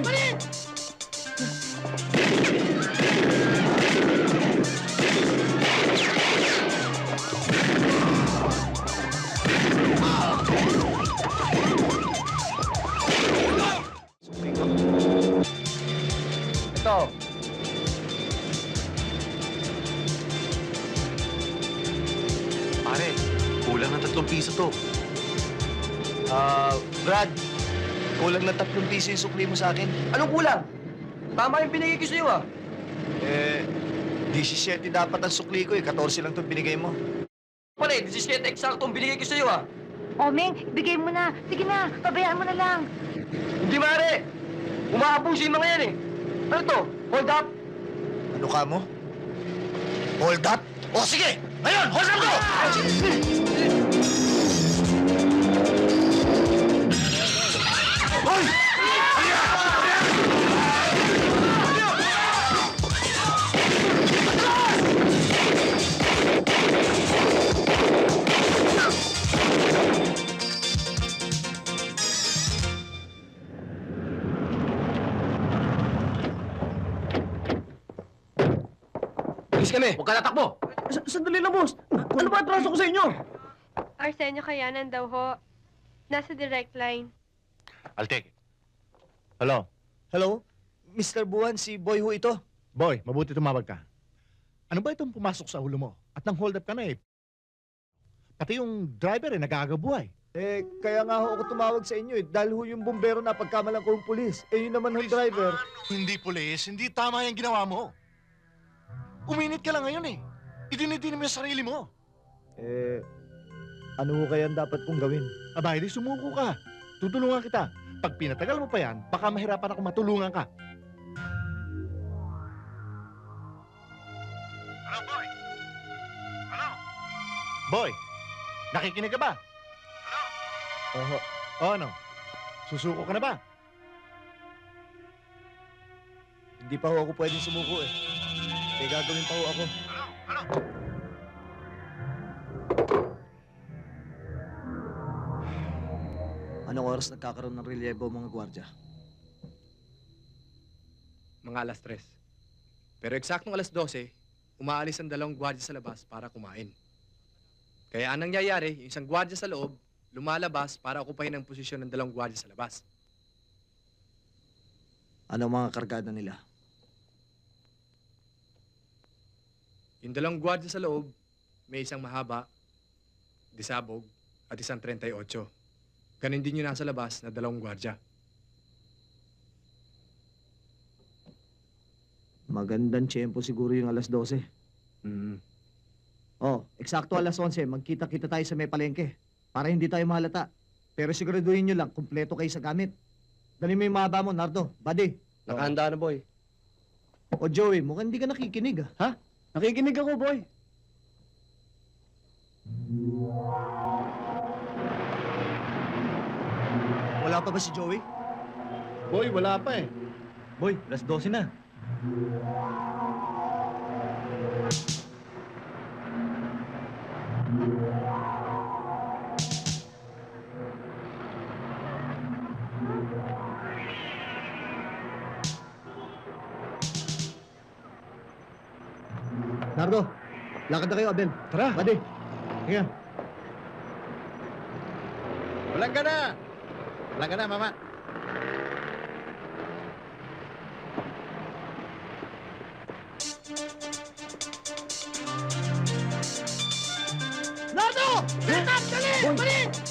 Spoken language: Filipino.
Mali! Ito. Pare, kulang ng tatlong piso to. Ah, Brad. Kulang na tatlong piso yung sukli mo sa akin. Anong kulang? Tama yung binigay ko sa'yo ah. Eh, 17 dapat ang sukli ko eh. 14 lang itong binigay mo. Pala eh, 17 eksakto ang binigay ko sa'yo ah. O, Meng, bigay mo na. Sige na, pabayaan mo na lang. Hindi mare! Umaabuso yung mga yan eh. Ano to? Hold up? Ano ka mo? Hold up? O sige! Ngayon, hold up ko! Hoy! Bilis kami. Huwag ka natakbo. sandali lang, boss. Ano ba atraso ko sa inyo? Arsenio Kayanan daw ho. Nasa direct line. I'll take it. Hello? Hello? Mr. Buwan, si Boy ho ito. Boy, mabuti tumawag ka. Ano ba itong pumasok sa ulo mo? At nang hold up ka na eh. Pati yung driver eh, nagagabuhay. Eh, kaya nga ho ako tumawag sa inyo eh. Dahil ho yung bumbero na pagkamalang ko yung pulis. Eh, yun naman ho yung driver. Hindi pulis, hindi tama yung ginawa mo. Uminit ka lang ngayon eh. Idinidinig mo yung sarili mo. Eh, ano ho kaya ang dapat kong gawin? Aba, hindi sumuko ka. Tutulungan kita. Pag pinatagal mo pa yan, baka mahirapan ako matulungan ka. Hello, boy? Hello? Boy, nakikinig ka ba? Oho. O ano? Susuko ka na ba? Hindi pa ho ako pwedeng sumuko eh. Eh, gagawin pa ho ako. Anong oras nagkakaroon ng relyebo ang mga gwardya? mga alas 3. Pero eksaktong alas 12, umaalis ang dalawang gwardiya sa labas para kumain. Kaya anong nangyayari, yung isang gwardiya sa loob, lumalabas para okupayin ang posisyon ng dalawang gwardiya sa labas. Ano ang mga kargada nila? Yung dalawang gwardiya sa loob, may isang mahaba, disabog, at isang 38. Ganon din yung nasa labas na dalawang gwardiya. Magandang tiyempo siguro yung alas 12. Mm. Oh, eksakto alas 11, magkita-kita tayo sa may palengke. Para hindi tayo mahalata. Pero siguraduhin nyo lang, kumpleto kayo sa gamit. Dali mo yung mahaba mo, Nardo. Buddy. Nakahanda na, boy. O Joey, mukhang hindi ka nakikinig ah. Nakikinig ako, boy. Wala pa ba si Joey? Boy, wala pa eh. Boy, alas 12 na. Nardo, lakad na kayo, Abel. Tara. Buddy. Sige. Walang ka na. Walang ka na, mama. Nardo! Bitak! Dali! Bali!